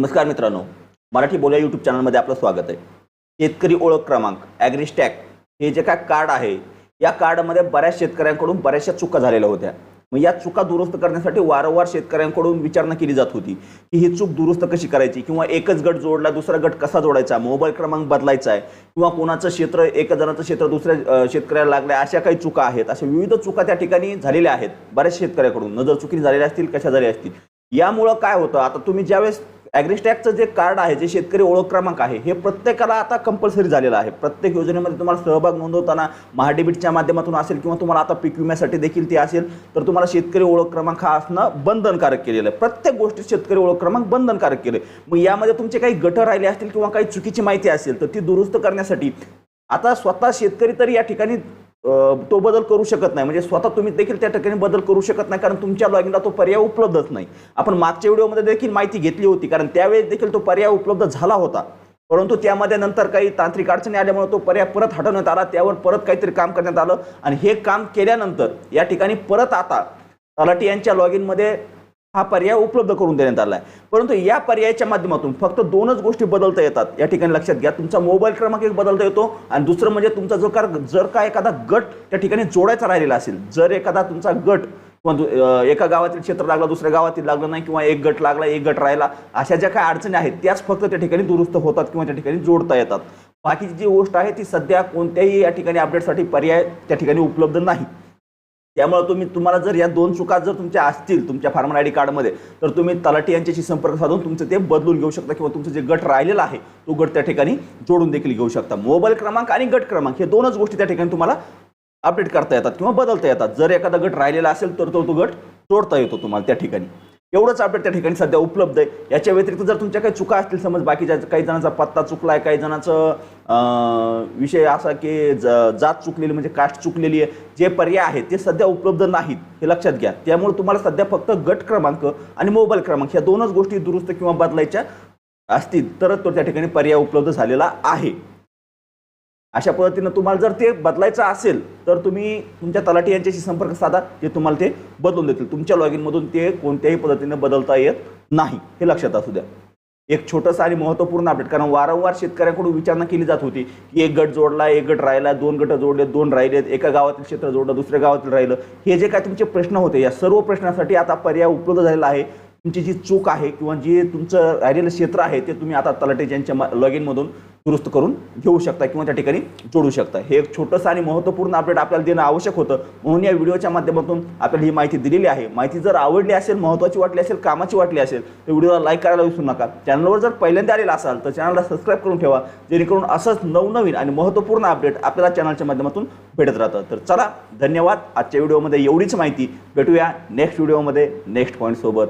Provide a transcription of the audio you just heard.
नमस्कार मित्रांनो मराठी बोल्या यूट्यूब चॅनलमध्ये आपलं स्वागत आहे. शेतकरी ओळख क्रमांक ॲग्रिस्टॅक हे जे काय कार्ड आहे या कार्डमध्ये बऱ्याच शेतकऱ्यांकडून बऱ्याचशा चुका झालेल्या होत्या. मग या चुका दुरुस्त करण्यासाठी वारंवार शेतकऱ्यांकडून विचारणा केली जात होती की ही चूक दुरुस्त कशी करायची किंवा एकच गट जोडला दुसरा गट कसा जोडायचा मोबाईल क्रमांक बदलायचा आहे किंवा कोणाचं क्षेत्र एका जणाचं क्षेत्र दुसऱ्या शेतकऱ्याला लागलं अशा काही चुका आहेत. अशा विविध चुका त्या ठिकाणी झालेल्या आहेत बऱ्याच शेतकऱ्याकडून. नजर चुकीने झालेल्या असतील कशा झाल्या असतील. यामुळं काय होतं? आता तुम्ही ज्यावेळेस ॲग्रीस्टॅकचं जे कार्ड आहे जे शेतकरी ओळख क्रमांक आहे हे प्रत्येकाला आता कंपल्सरी झालेलं आहे. प्रत्येक योजनेमध्ये तुम्हाला सहभाग नोंदवताना महाडेबिटच्या माध्यमातून असेल किंवा तुम्हाला आता पीक विम्यासाठी देखील ते असेल तर तुम्हाला शेतकरी ओळख क्रमांक हा असणं बंधनकारक केलेलं आहे. प्रत्येक गोष्टीत शेतकरी ओळख क्रमांक बंधनकारक केले मग यामध्ये तुमचे काही गट राहिले असतील किंवा काही चुकीची माहिती असेल तर ती दुरुस्त करण्यासाठी आता स्वतः शेतकरी तरी या ठिकाणी तो बदल करू शकत नाही. म्हणजे स्वतः तुम्ही देखील त्या ठिकाणी बदल करू शकत नाही कारण तुमच्या लॉगिनला तो पर्याय उपलब्धच नाही. आपण मागच्या व्हिडिओमध्ये देखील माहिती घेतली होती कारण त्यावेळेस देखील तो पर्याय उपलब्ध झाला होता. परंतु त्यामध्ये नंतर काही तांत्रिक अडचणी आल्यामुळे तो पर्याय परत हटवण्यात आला. त्यावर परत काहीतरी काम करण्यात आलं. आणि हे काम केल्यानंतर या ठिकाणी परत आता तलाठी यांच्या लॉगिनमध्ये हा पर्याय उपलब्ध करून देण्यात आला आहे परंतु या पर्यायाच्या माध्यमातून फक्त दोनच गोष्टी बदलता येतात. या ठिकाणी लक्षात घ्या तुमचा मोबाईल क्रमांक एक बदलता येतो आणि दुसरं म्हणजे तुमचा जो का जर का एखादा गट त्या ठिकाणी जोडायचा राहिलेला असेल जर एखादा तुमचा गट म्हणजे, किंवा एका गावातील क्षेत्र लागलं दुसऱ्या गावातील लागलं नाही किंवा एक गट लागला एक गट राहिला अशा ज्या काही अडचणी आहेत त्याच फक्त त्या ठिकाणी दुरुस्त होतात किंवा त्या ठिकाणी जोडता येतात. बाकीची जी गोष्ट आहे ती सध्या कोणत्याही या ठिकाणी अपडेटसाठी पर्याय त्या ठिकाणी उपलब्ध नाही. त्यामुळे तुम्ही तुम्हाला जर या दोन चुका जर तुमच्या असतील तुमच्या फार्मर आय डी कार्डमध्ये तर तुम्ही तलाठी यांच्याशी संपर्क साधून तुमचं ते बदलून घेऊ शकता किंवा तुमचं जे गट राहिलेला आहे तो गट त्या ठिकाणी जोडून देखील घेऊ शकता. मोबाईल क्रमांक आणि गट क्रमांक हे दोनच गोष्टी त्या ठिकाणी तुम्हाला अपडेट करता येतात किंवा बदलता येतात. जर एखादा गट राहिलेला असेल तर तो तो गट जोडता येतो तुम्हाला त्या ठिकाणी. एवढंच अपडेट त्या ठिकाणी सध्या उपलब्ध आहे. याच्या व्यतिरिक्त जर तुमच्या काही चुका असतील समज बाकीच्या काही जणांचा पत्ता चुकला आहे काही जणांचं विषय असा की ज- जात चुकलेली म्हणजे कास्ट चुकलेली आहे जे पर्याय आहेत ते सध्या उपलब्ध नाहीत हे लक्षात घ्या. त्यामुळे तुम्हाला सध्या फक्त गट क्रमांक आणि मोबाईल क्रमांक ह्या दोनच गोष्टी दुरुस्त किंवा बदलायच्या असतील तरच तो त्या ठिकाणी पर्याय उपलब्ध झालेला आहे. अशा पद्धतीनं तुम्हाला जर ते बदलायचं असेल तर तुम्ही तुमच्या तलाठी यांच्याशी संपर्क साधा ते तुम्हाला ते बदलून देतील. तुमच्या लॉगिनमधून ते कोणत्याही पद्धतीनं बदलता येत नाही हे लक्षात असू द्या. एक छोटंसं आणि महत्त्वपूर्ण अपडेट कारण वारंवार शेतकऱ्यांकडून विचारणा केली जात होती की एक गट जोडला एक गट राहिला दोन गट जोडले दोन राहिलेत एका गावातील क्षेत्र जोडलं दुसऱ्या गावातील राहिलं. हे जे काय तुमचे प्रश्न होते या सर्व प्रश्नासाठी आता पर्याय उपलब्ध झालेला आहे. तुमची जी चूक आहे किंवा जे तुमचं राहिलेलं क्षेत्र आहे ते तुम्ही आता तलाठी यांच्या लॉगिनमधून दुरुस्त करून घेऊ शकता किंवा त्या ठिकाणी जोडू शकता. हे एक छोटंसं आणि महत्त्वपूर्ण अपडेट आपल्याला देणं आवश्यक होतं. म्हणून या व्हिडिओच्या माध्यमातून आपल्याला ही माहिती दिलेली आहे. माहिती जर आवडली असेल महत्त्वाची वाटली असेल कामाची वाटली असेल तर व्हिडिओला लाईक करायला विसरू नका. चॅनलवर जर पहिल्यांदा आलेला असाल तर चॅनलला सबस्क्राईब करून ठेवा. जेणेकरून असंच नवनवीन आणि महत्त्वपूर्ण अपडेट आपल्याला चॅनलच्या माध्यमातून भेटत राहतं. तर चला धन्यवाद. आजच्या व्हिडिओमध्ये एवढीच माहिती. भेटूया नेक्स्ट व्हिडिओमध्ये नेक्स्ट पॉईंटसोबत